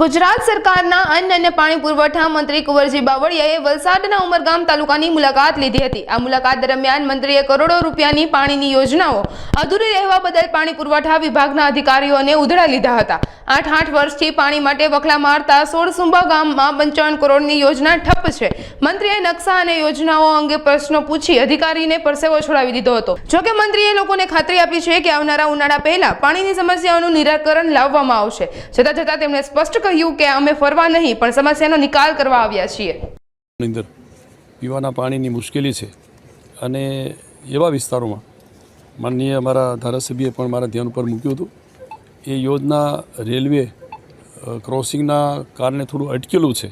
ગુજરાત સરકારના અન્ન અને પાણી પુરવઠા મંત્રી કુંવરજી બાવળિયાએ વલસાડના ઉમરગામ તાલુકાની મુલાકાત લીધી હતી. આ મુલાકાત દરમિયાન મંત્રીએ કરોડો રૂપિયાની પાણીની યોજનાઓ, અધૂરી રહેવા બદલ પાણી પુરવઠા વિભાગના અધિકારીઓને ઉધડા લીધા હતા. આઠ આઠ વર્ષથી પાણી માટે વખલા મારતા સોળસુંબા ગામમાં પંચાવન કરોડની યોજના ઠપ છે. મંત્રીએ નકશા અને યોજનાઓ અંગે પ્રશ્નો પૂછી અધિકારીને પરસેવો છોડાવી દીધો હતો. જોકે મંત્રીએ લોકોને ખાતરી આપી છે કે આવનારા ઉનાળા પહેલા પાણીની સમસ્યાઓનું નિરાકરણ લાવવામાં આવશે. છતાં છતાં તેમણે સ્પષ્ટ કહ્યું કે અમે ફરવા નહીં, પણ સમસ્યાનો નિકાલ કરવા આવ્યા છીએ. અંદર પીવાના પાણીની મુશ્કેલી છે અને એવા વિસ્તારોમાં માનનીય અમારા ધારાસભ્યએ પણ મારા ધ્યાન ઉપર મૂક્યું હતું. એ યોજના રેલવે ક્રોસિંગના કારણે થોડું અટકેલું છે.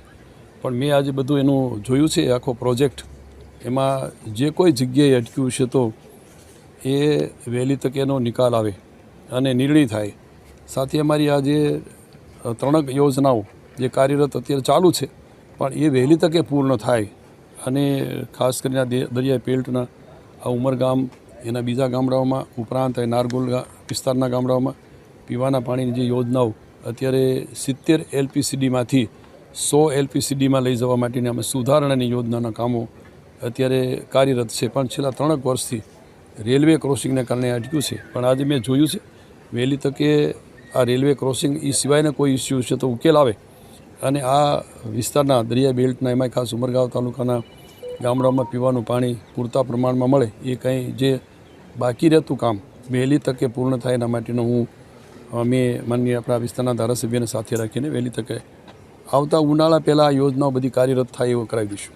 પણ મેં આજે બધું એનું જોયું છે આખો પ્રોજેક્ટ. એમાં જે કોઈ જગ્યાએ અટક્યું છે તો એ વહેલી તકે એનો નિકાલ આવે અને નિર્ણય થાય. સાથે અમારી આ જે ત્રણક યોજનાઓ જે કાર્યરત અત્યારે ચાલુ છે, પણ એ વહેલી તકે પૂર્ણ થાય અને ખાસ કરીને દરિયાઈ પેલ્ટના આ ઉમરગામ એના બીજા ગામડાઓમાં, ઉપરાંત નારગોલ વિસ્તારના ગામડાઓમાં પીવાના પાણીની જે યોજનાઓ, અત્યારે સિત્તેર એલપીસીડીમાંથી સો એલપીસીડીમાં લઈ જવા માટેની અમે સુધારણાની યોજનાના કામો અત્યારે કાર્યરત છે. પણ છેલ્લા ત્રણેક વર્ષથી રેલવે ક્રોસિંગને કારણે અટક્યું છે. પણ આજે મેં જોયું છે, વહેલી તકે આ રેલવે ક્રોસિંગ એ સિવાયના કોઈ ઇસ્યુ છે તો ઉકેલ આવે. અને આ વિસ્તારના દરિયા બેલ્ટના એમાં ખાસ ઉમરગાંવ તાલુકાના ગામડાઓમાં પીવાનું પાણી પૂરતા પ્રમાણમાં મળે, એ કંઈ જે બાકી રહેતું કામ વહેલી તકે પૂર્ણ થાય એના માટેનો હું અમે માનીએ આપણા વિસ્તારના ધારાસભ્યને સાથે રાખીને વહેલી તકે આવતા ઉનાળા પહેલાં આ યોજનાઓ બધી કાર્યરત થાય એવું કરાવી દઈશું.